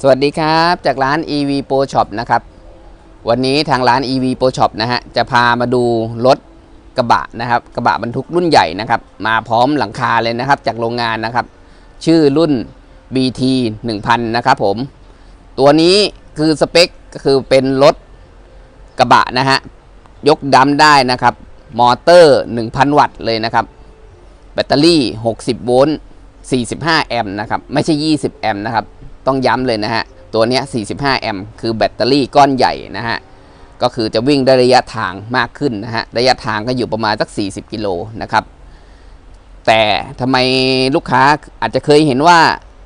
สวัสดีครับจากร้าน EV Pro Shop นะครับ วันนี้ทางร้าน EV Pro Shop นะฮะจะพามาดูรถกระบะนะครับ กระบะบรรทุกรุ่นใหญ่นะครับ มาพร้อมหลังคาเลยนะครับ จากโรงงานนะครับ ชื่อรุ่น BT 1000 นะครับผม ตัวนี้คือสเปคก็คือเป็นรถกระบะนะฮะยกดัมได้นะครับ มอเตอร์ 1,000 วัตต์เลยนะครับ แบตเตอรี่ 60 โวลต์45 แอมป์นะครับ ไม่ใช่ 20 แอมป์นะครับ ต้องย้ำเลยนะฮะ ตัวนี้ 45 แอมป์คือแบตเตอรี่ก้อนใหญ่นะฮะ ก็คือจะวิ่งได้ระยะทางมากขึ้นนะฮะ ระยะทางก็อยู่ประมาณสัก 40 กิโลนะครับ แต่ทำไมลูกค้าอาจจะเคยเห็นว่า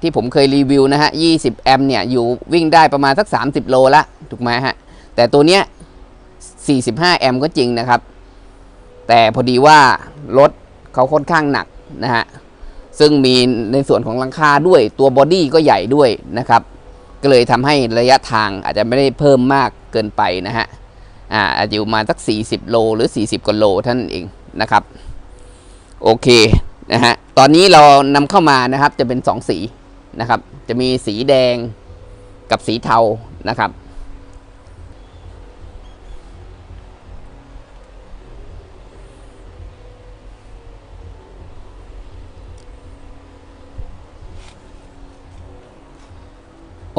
ที่ผมเคยรีวิวนะฮะ 20 แอมป์เนี่ย อยู่วิ่งได้ประมาณสัก 30 โลละ ถูกไหมฮะ แต่ตัวเนี้ย 45 แอมป์ก็จริงนะครับ แต่พอดีว่ารถเขาค่อนข้างหนักนะฮะ ซึ่งมีในส่วนของหลังคาด้วยตัวบอดี้ก็ใหญ่ด้วยนะครับ ก็เลยทำให้ระยะทางอาจจะไม่ได้เพิ่มมากเกินไปนะฮะอ่าอาจจะอยู่มาสัก 40 โลหรือ 40กว่าโลท่านั้นเองนะครับ โอเคนะฮะตอนนี้เรานำเข้ามานะครับจะเป็น 2 สีนะครับ จะมีสีแดงกับสีเทานะครับ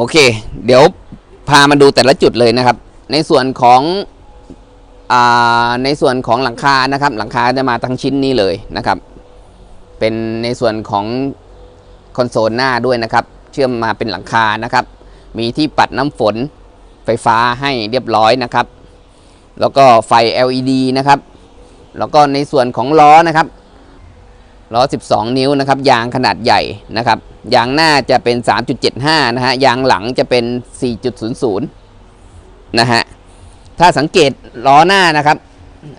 อเค เดี๋ยวพามาดูแต่ละจุดเลยนะครับ ในส่วนของอในส่วนของหลังคานะครับ หลังคาจะมาทั้งชิ้นนี้เลยนะครับ เป็นในส่วนของคอนโซลหน้าด้วยนะครับ เชื่อมมาเป็นหลังคานะครับ มีที่ปัดน้ำฝนไฟฟ้าให้เรียบร้อยนะครับ แล้วก็ไฟ LED นะครับ แล้วก็ในส่วนของล้อนะครับ ล้อ 12 นิ้วนะครับ ยางขนาดใหญ่นะครับ ยางหน้าจะเป็น 3.75 นะฮะ ยางหลังจะเป็น 4.00 นะฮะ ถ้าสังเกตล้อหน้านะครับ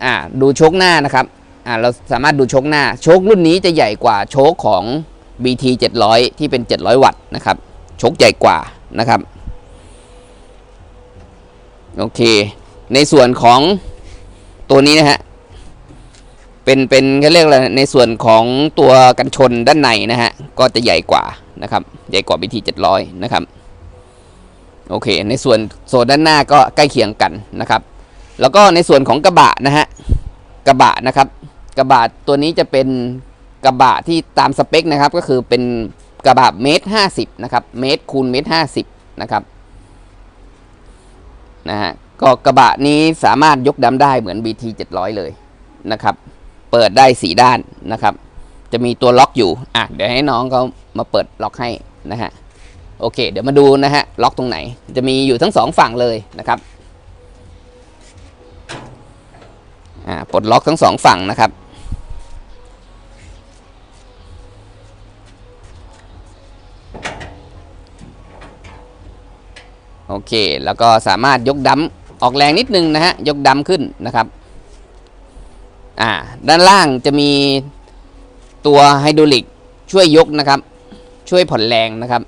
อ่า ดูโชคหน้านะครับ อ่า เราสามารถดูโชคหน้า โชครุ่นนี้จะใหญ่กว่าโชคของ BT 700 ที่เป็น 700 วัตต์นะครับ โชคใหญ่กว่านะครับ โอเค ในส่วนของตัวนี้นะฮะ เป็นเป็นเขาเรียกอะไรในส่วนของตัวกันชนด้านในนะฮะก็จะใหญ่กว่านะครับใหญ่กว่า BT 700 นะครับโอเค ในส่วนโซนด้านหน้าก็ใกล้เคียงกันนะครับ แล้วก็ในส่วนของกระบะนะฮะกระบะนะครับ กระบะตัวนี้จะเป็นกระบะที่ตามสเปคนะครับ ก็คือเป็นกระบะเมตรห้าสิบนะครับเมตรคูณเมตรห้าสิบนะครับนะฮะก็กระบะนี้สามารถยกดำได้เหมือน BT 700 เลยนะครับ เปิดได้สีด้านนะครับ จะมีตัวล็อกอยู่อะเดี๋ยวให้น้องเขามาเปิดล็อกให้นะฮะโอเค เดี๋ยวมาดูนะฮะล็อกตรงไหน จะมีอยู่ทั้งสองฝั่งเลยนะครับอ่าปลดล็อกทั้งสองฝั่งนะครับโอเค แล้วก็สามารถยกดัมออกแรงนิดนึงนะฮะ ยกดัมขึ้นนะครับ อ่าด้านล่างจะมีตัวไฮดรอลิกช่วยยกนะครับ ช่วยผ่อนแรงนะครับ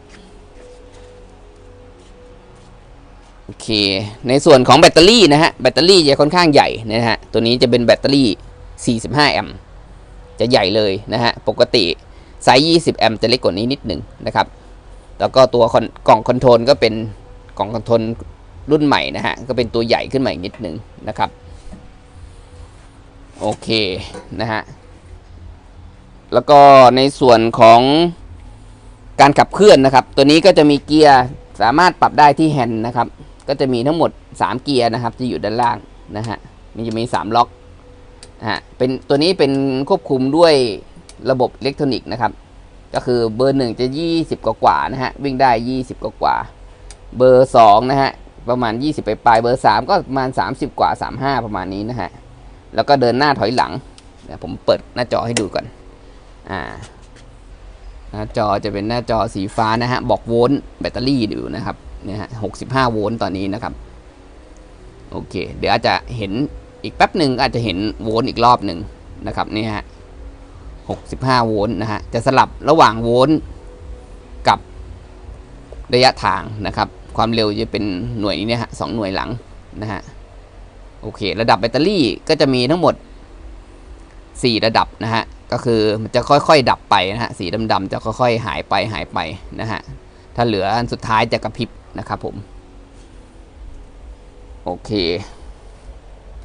โอเค ในส่วนของแบตเตอรี่นะฮะแบตเตอรี่จะค่อนข้างใหญ่นะฮะตัวนี้จะเป็นแบตเตอรี่ 45 แอมป์จะใหญ่เลยนะฮะปกติไซส์ 20 แอมป์จะเล็กกว่านี้นิดหนึ่งนะครับแล้วก็ตัวกล่องคอนโทรลก็เป็นกล่องคอนโทรลรุ่นใหม่นะฮะก็เป็นตัวใหญ่ขึ้นมาอีกนิดหนึ่งนะครับ โอเคนะฮะ แล้วก็ในส่วนของการขับเคลื่อนนะครับ ตัวนี้ก็จะมีเกียร์สามารถปรับได้ที่แฮนด์นะครับ ก็จะมีทั้งหมด 3 เกียร์นะครับที่อยู่ด้านล่างนะฮะมันจะมี 3 ล็อกนะฮะเป็นตัวนี้เป็นควบคุมด้วยระบบอิเล็กทรอนิกส์นะครับ ก็คือเบอร์หนึ่งจะ 20 กว่ากว่านะฮะวิ่งได้ 20 กว่ากว่า เบอร์ 2 นะฮะ ประมาณ 20 ไปปลายเบอร์ 3 ก็ประมาณ 30 กว่า 35 ประมาณนี้นะฮะ แล้วก็เดินหน้าถอยหลังเดี๋ยวผมเปิดหน้าจอให้ดูก่อนอ่าหน้าจอจะเป็นหน้าจอสีฟ้านะฮะบอกโวลต์แบตเตอรี่อยู่นะครับเนี่ยฮะหกสิบห้าโวลต์ตอนนี้นะครับโอเค เดี๋ยวอาจจะเห็นอีกแป๊บหนึ่งอาจจะเห็นโวลต์อีกรอบหนึ่งนะครับนี่ฮะหกสิบห้าโวลต์นะฮะจะสลับระหว่างโวลต์กับระยะทางนะครับ ความเร็วจะเป็นหน่วยนี้นะฮะสองหน่วยหลังนะฮะ โอเค ระดับแบตเตอรี่ก็จะมีทั้งหมด 4 ระดับนะฮะ ก็คือมันจะค่อยๆ ดับไปนะฮะ สีดำๆจะค่อยๆ หายไปหายไปนะฮะ ถ้าเหลืออันสุดท้ายจะกระพริบนะครับผม โอเค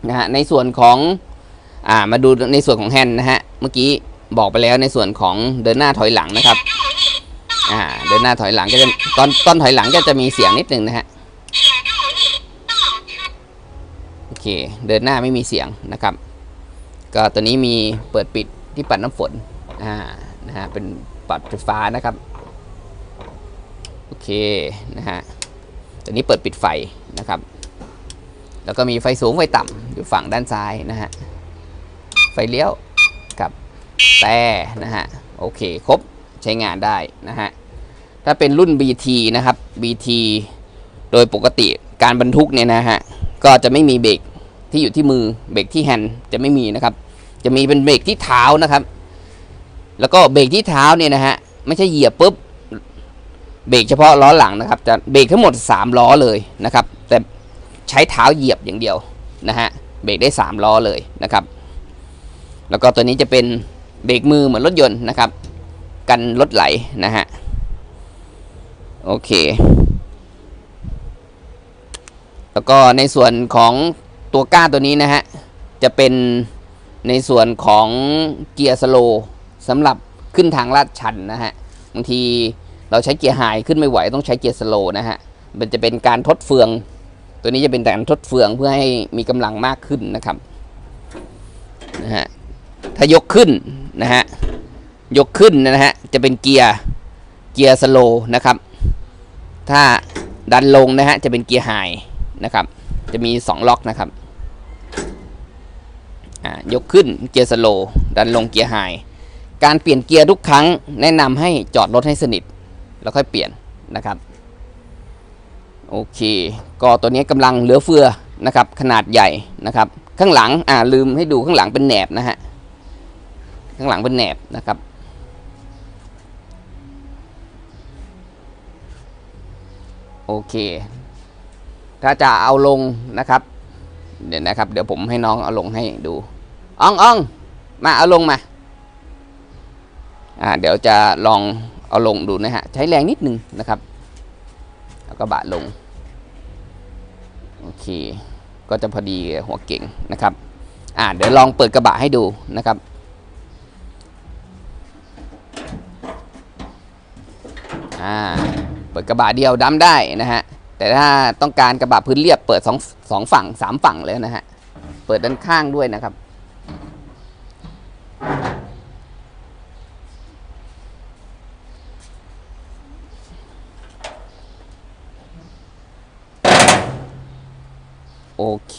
นะฮะ ในส่วนของ อ่า มาดูในส่วนของแฮนด์นะฮะ เมื่อกี้บอกไปแล้วในส่วนของเดินหน้าถอยหลังนะครับ อ่า เดินหน้าถอยหลังก็จะตอนตอนถอยหลังก็จะมีเสียงนิดนึงนะฮะ โอ เค เดินหน้าไม่มีเสียงนะครับ ก็ตัวนี้มีเปิดปิดที่ปัดน้ำฝนอ่านะฮะเป็นปัดไฟฟ้านะครับโอเคนะฮะตัวนี้เปิดปิดไฟนะครับ แล้วก็มีไฟสูงไฟต่ำอยู่ฝั่งด้านซ้ายนะฮะไฟเลี้ยวกับแต่นะฮะโอเคครบใช้งานได้นะฮะถ้าเป็นรุ่น BT นะครับ BT โดยปกติการบรรทุกเนี่ยนะฮะก็จะไม่มีเบรก ที่อยู่ที่มือเบรกที่แฮนด์จะไม่มีนะครับ จะมีเป็นเบรกที่เท้านะครับ แล้วก็เบรกที่เท้าเนี่ยนะฮะไม่ใช่เหยียบปุ๊บเบรกเฉพาะล้อหลังนะครับ จะเบรกทั้งหมด 3 ล้อเลยนะครับ แต่ใช้เท้าเหยียบอย่างเดียวนะฮะเบรกได้ 3 ล้อเลยนะครับ แล้วก็ตัวนี้จะเป็นเบรกมือเหมือนรถยนต์นะครับ กันรถไหลนะฮะโอเค แล้วก็ในส่วนของ ตัวก้าตัวนี้นะฮะ จะเป็นในส่วนของเกียร์สโลสำหรับขึ้นทางลาดชันนะฮะ บางทีเราใช้เกียร์ไฮขึ้นไม่ไหวต้องใช้เกียร์สโลนะฮะ มันจะเป็นการทดเฟือง ตัวนี้จะเป็นการทดเฟืองเพื่อให้มีกำลังมากขึ้นนะครับนะฮะถ้ายกขึ้นนะฮะยกขึ้นนะฮะจะเป็นเกียร์เกียร์สโลนะครับ ถ้าดันลงนะฮะจะเป็นเกียร์ไฮนะครับ จะมี 2 ล็อกนะครับ ยกขึ้นเกียร์สโลว์ดันลงเกียร์ไฮการเปลี่ยนเกียร์ทุกครั้ง แนะนำให้จอดรถให้สนิท แล้วค่อยเปลี่ยนนะครับโอเค ก็ตัวนี้กำลังเหลือเฟือนะครับ ขนาดใหญ่นะครับ ข้างหลังอ่าลืมให้ดูข้างหลังเป็นแหนบนะฮะข้างหลังเป็นแหนบนะครับโอเค ถ้าจะเอาลงนะครับ เดี๋ยวนะครับ เดี๋ยวผมให้น้องเอาลงให้ดูอ่องอ่องมาเอาลงมา อ่า เดี๋ยวจะลองเอาลงดูนะฮะ ใช้แรงนิดนึงนะครับ แล้วก็บะลง โอเค ก็จะพอดีหัวเก่งนะครับ อ่า เดี๋ยวลองเปิดกระบะให้ดูนะครับอ่าเปิดกระบะเดียวดำได้นะฮะ แต่ถ้าต้องการกระบะพื้นเรียบเปิดสองสองฝั่งสามฝั่งเลยนะฮะ เปิดด้านข้างด้วยนะครับ โอเค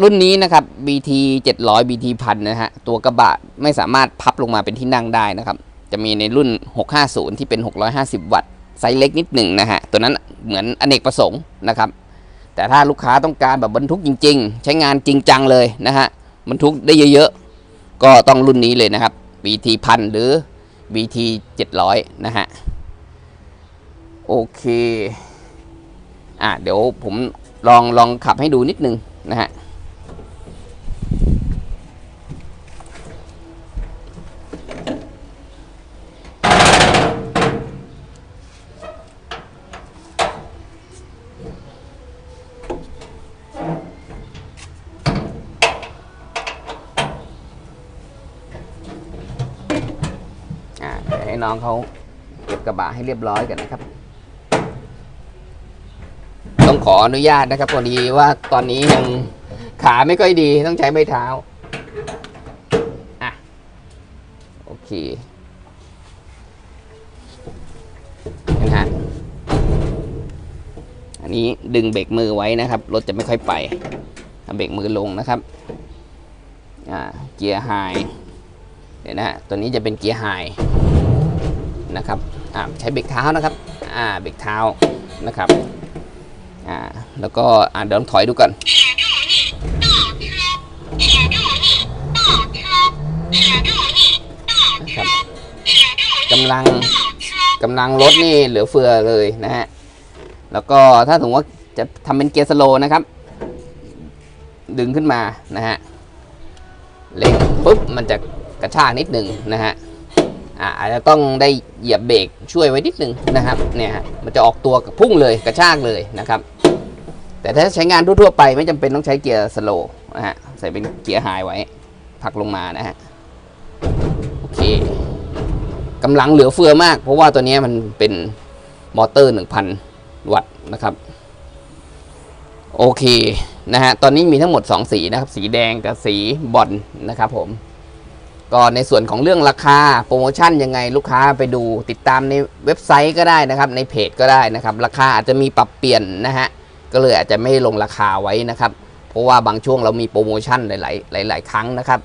รุ่นนี้นะครับ BT 700 BT พันนะฮะ ตัวกระบะไม่สามารถพับลงมาเป็นที่นั่งได้นะครับ จะมีในรุ่น 650 ที่เป็น 650 วัตต์ ไซส์เล็กนิดหนึ่งนะฮะตัวนั้นเหมือนอเนกประสงค์นะครับ แต่ถ้าลูกค้าต้องการแบบบรรทุกจริง ๆ ใช้งานจริงจังเลยนะฮะบรรทุกได้เยอะๆ ก็ต้องรุ่นนี้เลยนะครับ BT พันหรือ BT 700 นะฮะ โอเค อะเดี๋ยวผมลองลองขับให้ดูนิดนึงนะฮะ อ่าเดี๋ยวให้ น้องเขาเก็บกระบะให้เรียบร้อยกันนะครับ ต้องขออนุญาตนะครับพอดีว่าตอนนี้ยังขาไม่ค่อยดีต้องใช้ไม้เท้าอะโอเคนะฮะอันนี้ดึงเบรกมือไว้นะครับรถจะไม่ค่อยไปเอาเบรกมือลงนะครับอ่าเกียร์ไฮเดี๋ยวนะฮะตัวนี้จะเป็นเกียร์ไฮ นะครับใช้เบรกเท้านะครับเบรกเท้านะครับแล้วก็เดี๋ยวลองถอยดูก่อนครับกำลังกำลังรถนี่เหลือเฟือเลยนะฮะแล้วก็ถ้าสมมติว่าจะทำเป็นเกียร์สโลนะครับ ดึงขึ้นมานะฮะเล็งปุ๊บมันจะกระชากนิดหนึ่งนะฮะ อ่าอาจจะต้องได้เหยียบเบรกช่วยไว้นิดนึงนะครับเนี่ยฮะมันจะออกตัวกับพุ่งเลยกระชากเลยนะครับ แต่ถ้าใช้งานทั่วๆไปไม่จำเป็นต้องใช้เกียร์สโลว์นะฮะใส่เป็นเกียร์ไฮไว้ผลักลงมานะฮะโอเคกำลังเหลือเฟือมาก เพราะว่าตัวนี้มันเป็นมอเตอร์ 1,000 วัตต์นะครับโอเคนะฮะตอนนี้มีทั้งหมด 2 สีนะครับ สีแดงกับสีบอลนะครับผม ก็ในส่วนของเรื่องราคาโปรโมชั่นยังไงลูกค้าไปดูติดตามในเว็บไซต์ก็ได้นะครับ ในเพจก็ได้นะครับ ราคาอาจจะมีปรับเปลี่ยนนะฮะก็เลยอาจจะไม่ลงราคาไว้นะครับ เพราะว่าบางช่วงเรามีโปรโมชั่นหลาย ๆ หลาย ๆ ครั้งนะครับ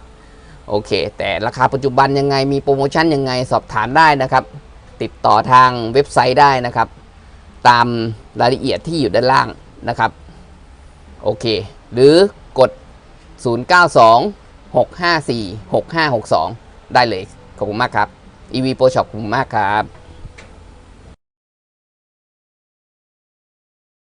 โอเค แต่ราคาปัจจุบันยังไงมีโปรโมชั่นยังไงสอบถามได้นะครับ ติดต่อทางเว็บไซต์ได้นะครับ ตามรายละเอียดที่อยู่ด้านล่างนะครับโอเค หรือกด 092 654 6562 ได้เลย ขอบคุณมากครับ EV Pro Shop ขอบคุณมากครับ